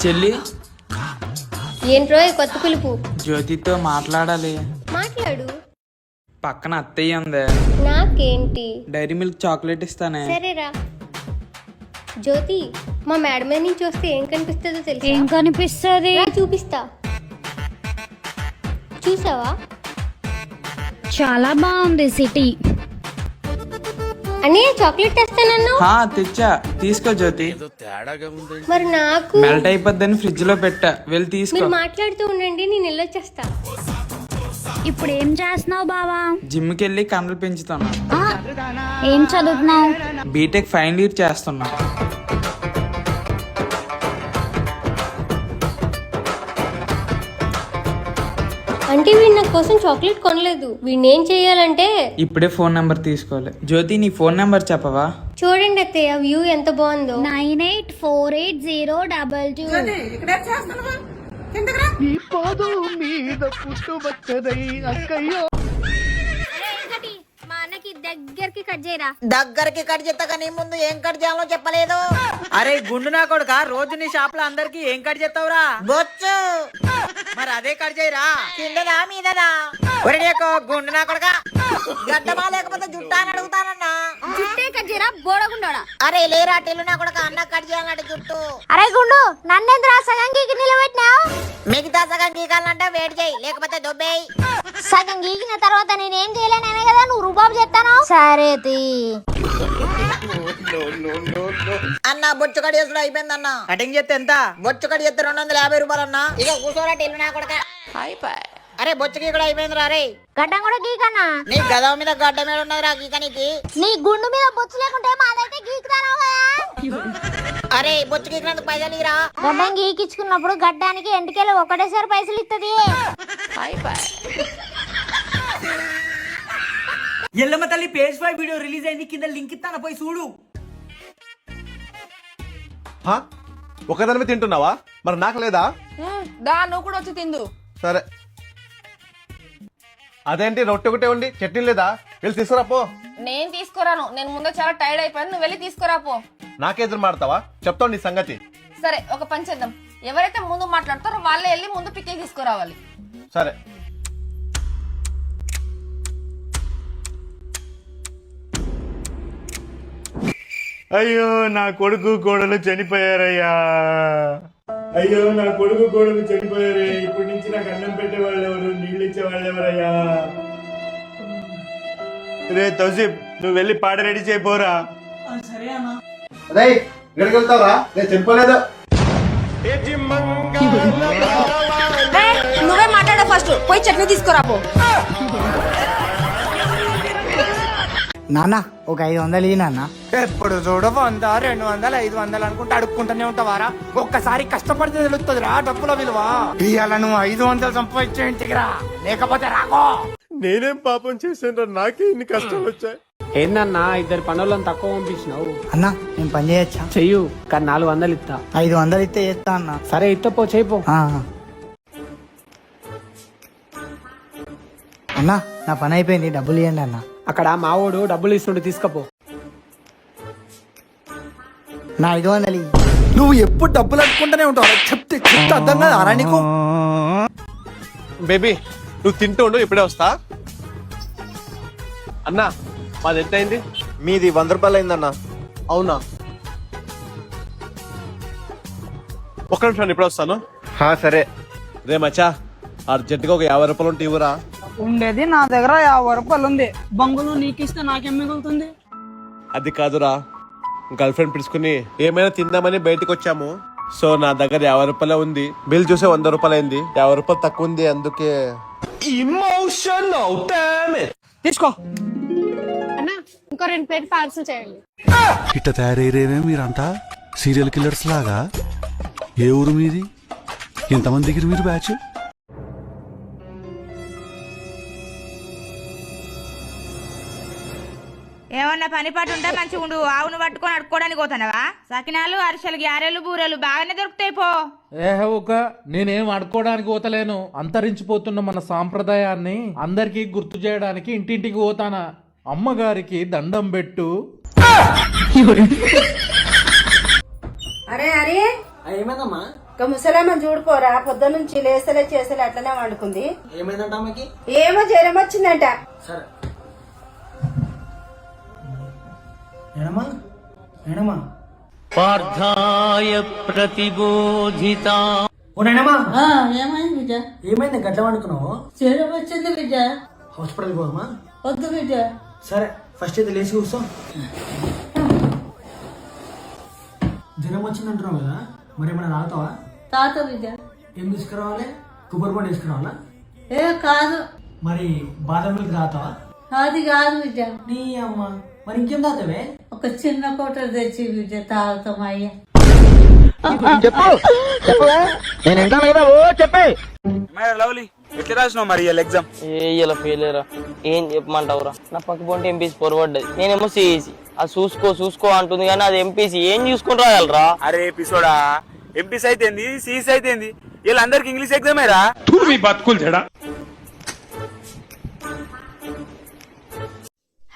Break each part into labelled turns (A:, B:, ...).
A: చెల్లి?
B: ఏంట్రో ఈ కొత్త పిలుపు?
A: జ్యోతితో మాట్లాడాలి.
B: మాట్లాడు.
A: పక్కన అత్తయ్య ఉంది.
B: నాకేంటి?
A: డైరీ మిల్క్ చాక్లెట్ ఇస్తానే.
B: సరేరా. జ్యోతి మా మేడం మీద నుంచి వస్తే ఏం కనిపిస్తుందో
C: ఏం
B: తెలుసా
C: కనిపిస్తుంది?
B: రా చూపిస్తా. చూసావా?
C: చాలా బాగుంది సిటీ.
B: అని చాక్లెట్ తెస్తానన్నా
A: హా తెచ్చా. తీసుకో జ్యోతి.
B: మరి నాకు
A: మెల్ట్ అయిపోద్దని ఫ్రిడ్జ్లో పెట్టా. వెళ్ళి తీసుకో.
B: మీరు మాట్లాడుతూ ఉండండి నేను వెళ్ళొచ్చేస్తా.
C: ఇప్పుడు ఏం చేస్తున్నావు బావా?
A: జిమ్కి వెళ్ళి కండలు పెంచుతున్నా.
C: ఆ, ఏం చదువుతున్నావు?
A: బీటెక్ ఫైనల్ ఇయర్ చేస్తున్నా.
B: అంటే వీడు నా కోసం చాక్లెట్ కొనలేదు. వీడిని ఏం చేయాలంటే
A: ఇప్పుడే ఫోన్ నెంబర్ తీసుకోవాలి. జ్యోతి నీ ఫోన్ నెంబర్ చెప్పవా?
B: చూడండి అత్తయ్య వ్యూ ఎంత బాగుందో.
C: Nine eight four eight zero double two.
B: మా అన్నకి దగ్గరికి కట్ చేయరా?
D: దగ్గరికి కట్ చేస్తా కానీ ముందు ఏం కట్ చేయాలో చెప్పలేదు.
E: అరే గుండు నా కొడుక రోజు నీ షాప్లో అందరికి ఏం కట్ చేస్తావురా?
D: బొచ్చు.
E: మరి అదే కట్ చేయరా?
D: కిందదా మీదదా?
E: ఒరే నీకు గుండు నా కొడుక.
D: గడ్డమా లేకపోతే జుట్టా అని అడుగుతానన్నా?
B: చుట్టే కట్ చేయరా బోడగుండోడా?
D: అరే లేరా టెల్లు నా కూడా అన్న కట్ చేయాలంటే జుట్టు.
B: అరే గుండు నన్నెందుకు సగం గీకి నిలబెట్టినావు?
D: మిగతా సగం గీకాలంటే వేడి చేయి లేకపోతే దొబ్బేయి.
B: సగం గీకిన తర్వాత నేనేం చేయలేనే కదా నువ్వు రుబాబు చెప్తాను సరే తీ.
D: అన్న బొచ్చు కట్ చేసుడు అయిపోయింది అన్న.
E: కటింగ్ చేస్తే ఎంత?
D: బొచ్చు కట్ చేస్తే రెండు వందల యాభై రూపాయలు అన్న. ఇక కూర్చోరా టెల్లు నా కొడక. అరే బొచ్చుకి కూడా అయిపోయింది రా రే
B: గడ్డం కూడా గీకన్నా
D: నీ గదవ మీద గడ్డ మీద ఉన్నది రా గీకనికి
B: నీ గుండు మీద బొచ్చు లేకుంటే మాదైతే గీకుతాను
D: అరే బొచ్చు గీకినందుకు పైసలు ఇరా
B: గడ్డం గీకించుకున్నప్పుడు గడ్డానికి ఎంటికెళ్ళి ఒకటేసారి పైసలు ఇస్తుంది
E: ఎల్లమ్మ తల్లి పేజ్ ఫైవ్ వీడియో రిలీజ్ అయింది. కింద లింక్ ఇస్తాను? పోయి చూడు.
F: హా? ఒకదానివే తింటున్నావా? మరి నాకు లేదా?
G: దా నువ్వు కూడా వచ్చి తిందు.
F: సరే. అదేంటి? రొట్టె ఒకటే ఉండి చట్నీ లేదా? వెళ్ళి తీసుకురా పో.
G: నేను తీసుకురాను. నేను ముందు చాలా టైర్డ్ అయిపోయాను. నువ్వు వెళ్ళి తీసుకురా పో.
F: నాకెదురు మాడతావా? చెప్తాను నీ సంగతి.
G: సరే ఒక పని చేద్దాం. ఎవరైతే ముందు మాట్లాడతారో వాళ్ళే వెళ్ళి ముందు పిక్కి తీసుకురావాలి.
F: సరే.
H: అయ్యో నా కొడుకు కోడలు చనిపోయారయ్యా. అయ్యో నా కొడుకు కోడలు చనిపోయారే. ఇప్పటి నుంచి నాకు అన్నం పెట్టే వాళ్ళు ఎవరు నీళ్ళు ఇచ్చే వాళ్ళు ఎవరయ్యా రే తౌసిఫ్ నువ్వు వెళ్ళి పాట రెడీ చేయపోరా
F: అదే ఇక్కడికి వెళ్తావా నేను చెప్పలేదు.
G: నువ్వే మాట్లాడ ఫస్ట్. పోయి చట్నీ తీసుకురా పో.
I: నాన్న ఒక ఐదు వందలు ఇయ్యి నాన్న.
E: ఎప్పుడు చూడు వంద రెండు వందలు ఐదు వందలు అనుకుంటే అడుక్కుంటూనే ఉంటావారా? ఒక్కసారి కష్టపడితే తెలుస్తుంది రా డబ్బుల విలువ. ఇవాళ నువ్వు ఐదు వందలు సంపాదించే ఇంటికిరా. లేకపోతే రాకో.
H: నేనేం పాపం చేశాను నాకే ఇన్ని కష్టాలు వచ్చాయి.
J: ఏందన్నా ఇద్దరు పనులను తక్కువ పంపించినావు?
I: అన్న నేను పని చేయొచ్చా?
J: చెయ్యు కానీ నాలుగు వందలు ఇస్తా
I: ఐదు వందలు ఇస్తే చేస్తా అన్న.
J: సరే ఇత్తపో చేయిపో
I: ఆ. అన్న నా పని అయిపోయింది డబ్బులు ఇవ్వండి అన్న.
J: అక్కడ మావోడు డబ్బులు ఇస్తుండే తీసుకపో.
I: నా ఐదు వందలు.
E: నువ్వు ఎప్పుడు డబ్బులు అనుకుంటూనే ఉంటావు? చెప్తే చెప్తే అర్థం కాదు నీకు?
F: బేబీ నువ్వు తింటూ ఉండు ఇప్పుడే వస్తా. అన్నా మాది ఎంత అయింది
H: మీది వంద రూపాయలు అయిందన్నా.
F: అవునా? ఒక్క నిమిషం ఇప్పుడు వస్తాను.
H: సరే.
F: రే మచ్చా అర్జెంట్గా ఒక యాభై రూపాయలు ఉంటే ఇవ్వరా.
G: ఉండేది. నా దగ్గర యాభై రూపాయలు ఉంది. బంగులు నీకు ఇస్తే నాకేం మిగులుతుంది?
F: అది కాదురా. గర్ల్ ఫ్రెండ్ పిలుచుకుని ఏమైనా తిందామని బయటకు వచ్చాము. సో నా దగ్గర యాభై రూపాయలే ఉంది. బిల్ చూసే వంద రూపాయలు అయింది యాభై రూపాయలు తక్కువ ఉంది అందుకే.
G: తీసుకో.
B: ఇంకో రెండు ప్లేట్ పార్సల్ చేయండి.
K: ఇట్ట తయారయ్యేమే మీరంతా? సీరియల్ కిల్లర్స్ లాగా? ఏ ఊరు మీది? ఎంతమంది దిగిరు మీరు బ్యాచ్
G: ఏమన్నా పని పాటు ఉంటే మంచిగా ఉండు. ఆవును పట్టుకొని అడుక్కోవడానికి పోతానవా? సకినాలు అరిసెలు గ్యారెలు బూరెలు బాగానే దొరుకుతాయి పో.
J: ఏహే ఒక నేనేం అడుకోవడానికి పోతలేను. అంతరించిపోతున్న మన సాంప్రదాయాన్ని అందరికీ గుర్తు చేయడానికి ఇంటింటికి పోతానా? అమ్మగారికి దండం పెట్టు.
G: అరే అరే.
L: ఏమైందమ్మా?
C: ఇక చూడుకోరా పొద్దు నుంచి లేసలే చేసలే అట్లనే వండుకుంది.
L: ఏమైందంట
C: ఏమో జ్వరం వచ్చిందంట.
L: సరే. మేడమా మేడమా ఓ నాయనమ్మా
C: ఏమైంది బిడ్డ?
L: ఏమైంది? గట్ల వండుకున్నావు
C: జ్వరం వచ్చింది బిడ్డ.
L: హాస్పిటల్ పోదమ్మా
C: వద్దు బిడ్డ.
L: సరే ఫస్ట్ అయితే లేచి కూర్చో. జ్వరం వచ్చింది అంటున్నావు కదా మరి ఏమైనా తాగుతావా?
C: తాత బిడ్డ.
L: ఏం తీసుకురావాలి? కొబ్బరి పండు తీసుకురావాలా?
C: ఏ కాదు.
L: మరి బాదం మిల్క్ తాగుతావా?
C: అది కాదు బిడ్డ.
L: నీ అమ్మ. మరి ఇంకేం తాగుతావే
C: ఒక చిన్న కోట తెచ్చి తాగుతాం అయ్యా.
M: లవ్లీ? ఎట్లా రాసినావు మరి ఎగ్జామ్
N: ఇలా ఫెయిల్ అయ్యారా ఏం చెప్పమంటావురా నా పక్క పొంటి ఎంపీసీ పొరపడ్డది నేనేమో సిఈసి అది చూసుకో చూసుకో అంటుంది కానీ అది ఎంపీసీ ఏం చూసుకుని రాగలరా
M: అరే ఎపిసోడా ఎంపీస్ అయితేంది సిఈసి అయితేంది. వీళ్ళందరికి ఇంగ్లీష్ ఎగ్జామే రా?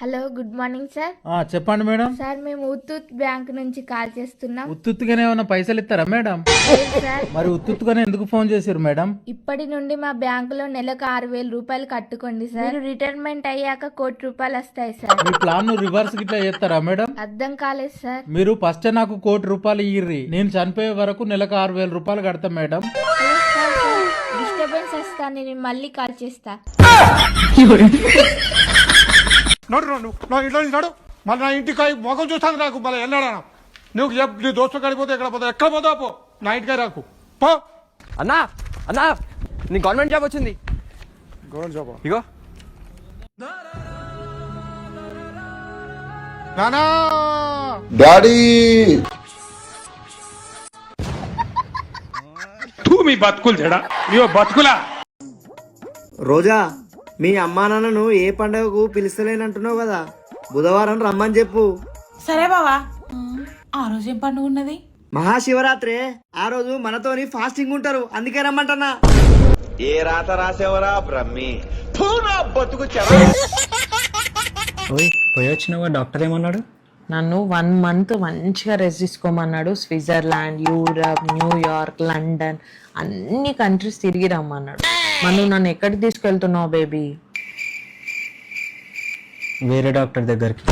O: Hello good morning sir.
J: ఆ, చెప్పండి మేడం.
O: సార్ మేము ఉత్తూత్ బ్యాంక్ నుంచి కాల్ చేస్తున్నాం.
J: ఉత్తుత్తుగానే ఏమైనా పైసలు ఇస్తారా మేడం?
O: సార్.
J: మరి ఉత్తుత్తుగానే ఎందుకు ఫోన్ చేశారు మేడం?
O: ఇప్పటి నుండి మా బ్యాంకులో నెలకు ఆరు వేలు రూపాయలు కట్టుకోండి సార్. మీరు రిటైర్మెంట్ అయ్యాక కోటి రూపాయలు వస్తాయి సార్.
J: మీ ప్లాన్ రివర్స్ గిట్లా చేస్తారా మేడం?
O: అర్థం కాలేదు సార్.
J: మీరు ఫస్ట్ నాకు కోటి రూపాయలు ఇయ్యి నేను చనిపోయే వరకు నెలకు ఆరు వేల రూపాయలు కడతా మేడం.
O: డిస్టర్బెన్స్ వస్తా నేను మళ్ళీ కాల్ చేస్తా.
H: నడు నడు నా ఇంట్లో నుంచి నడు. మళ్ళీ నా ఇంటికి మొగం చూస్తాను రాకు మళ్ళీ వెళ్ళాడా నువ్వు నీ దోస్తు కడిపోతే ఎక్కడ పోతావు? ఎక్కడ పోతావు పో. నా ఇంటికి రాకు. పో.
N: అన్నా అన్నా నీ గవర్నమెంట్ జాబ్ వచ్చింది.
H: Government job?
N: ఇగో.
H: నానా!
P: డాడీ!
L: రోజా మీ అమ్మా నాన్నను ఏ పండగకు పిలుస్తలేనంటున్నావు కదా? బుధవారం రమ్మని చెప్పు.
Q: సరే బావా. ఆ రోజు ఏం పండుగ ఉన్నది?
L: మహాశివరాత్రి. ఆ రోజు మనతోని ఫాస్టింగ్ ఉంటారు. అందుకే రమ్మంటన్నా.
R: ఏ రాత రాసేవరా బ్రహ్మి? బతుకు
M: పోయి వచ్చినావా డాక్టర్ ఏమన్నాడు?
Q: నన్ను వన్ మంత్ మంచిగా rest తీసుకోమన్నాడు. Switzerland Europe New York London అన్ని కంట్రీస్ తిరిగి రమ్మన్నాడు. మనం నన్ను ఎక్కడికి తీసుకెళ్తున్నావు బేబీ?
M: వేరే డాక్టర్ దగ్గరికి.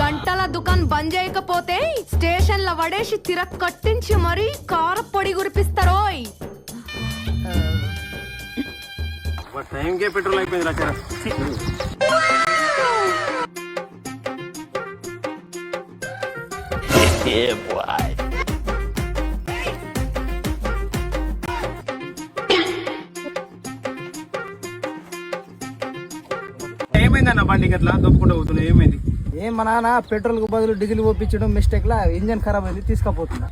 C: గంటల దుకాణం బంద్ చేయకపోతే స్టేషన్ల వడేసి తిర కట్టించి మరీ కారపొడి గురిపిస్తారోయ్
R: టైంకే పెట్రోల్ అయిపోయింది రా
M: ఏమైందన్న బండికి అట్లా దొప్పుకుంటూ పోతున్నా? ఏమైంది?
L: ఏం మా నాన్న పెట్రోల్కు బదులు డీజిల్ పోపించడం మిస్టేక్ లా ఇంజన్ ఖరాబ్ అయింది తీసుకపోతున్నా.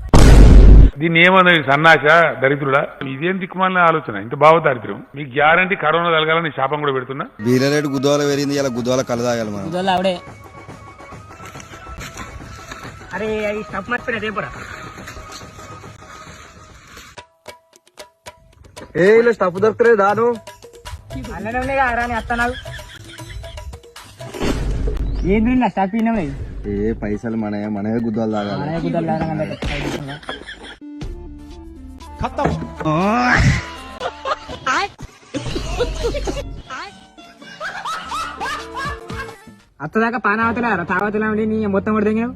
S: దీన్ని ఏమన్నది సన్నాస దరిద్రుడా? ఇదేం దిక్కుమాలిన ఆలోచన? ఇంత బావ దరిద్రం మీకు గ్యారంటీ కరోనా కలగాలని శాపం కూడా పెడుతున్నా?
P: బీర రేటు గుద్దోల పెరిగింది ఇలా గుద్దోల కలదాగాలి మనం.
Q: ఆవిడే.
L: అరే అది మర్చిపోయినా రేపరా ఏ ఇలా స్టప్ దొరుకుతలేదు దాను అన్ననే ఉండే కదా రాని అత్త నాకు. ఏంది నా
P: ఏ పైసలు మనయే మనమే గుద్దోలు తాగాలి.
L: అత్తదాకా పాన అవతలే తాగతలే ఉండి నీ మొత్తం కూడా దిగావు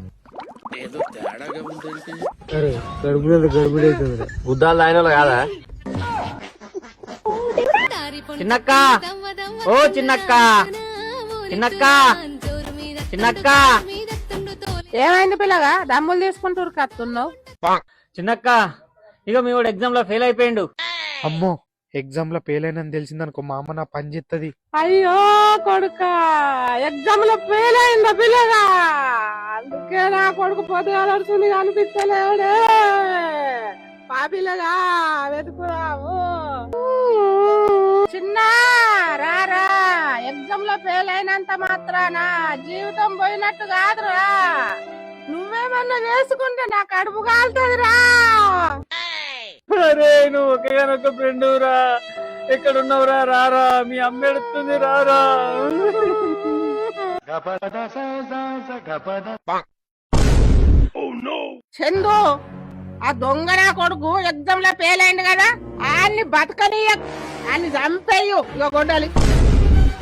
N: గుద్దాలు ఆయన కాదా? చిన్నక్క! ఓ చిన్నక్క! చిన్నక్క! చిన్నక్క.
Q: ఏమైంది పిల్లగా? దమ్ములు తీసుకుంటూ కత్తున్నావు
N: చిన్నక్క ఇక మీ వాడు ఎగ్జామ్లో ఫెయిల్ అయిపోయిండు.
J: అమ్మో ఎగ్జామ్లో ఫెయిల్ అయినని తెలిసిందనుకో మా అమ్మ నా పని చేస్తుంది
Q: అయ్యో కొడుక. ఎగ్జామ్లో ఫెయిల్ అయిందా పిల్లగా? అందుకే నా కొడుకు పొద్దుగాలడుతుంది కనిపించలేడే పాపిల్లగా వెతుకురావు చిన్న. ఎగ్జామ్లో ఫెయిల్ అయినంత మాత్రాన జీవితం పోయినట్టు కాదురా. నువ్వేమన్నా వేసుకుంటే నా కడుపు కాలుతుందిరా.
N: అరే నువ్వు ఫ్రెండ్ రా ఉన్నావురా రారా. మీ అమ్మ ఎడుతుంది రారా.
Q: చందు ఆ దొంగ నా కొడుకు ఎగ్జామ్లో ఫెయిల్ అయింది కదా ఆయన్ని బతకనీయ ఆయన్ని చంపేయు. ఇక గొడ్డలి.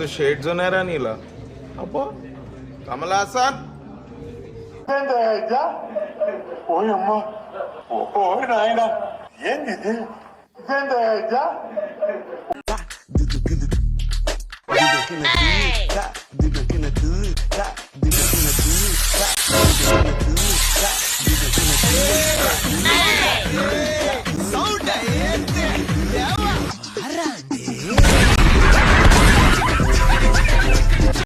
T: చూసి తాగురా
D: मस्त शेड्स ఉన్నాయరా నీలా అబ్బో కమల్ హాసన్
Q: Hey!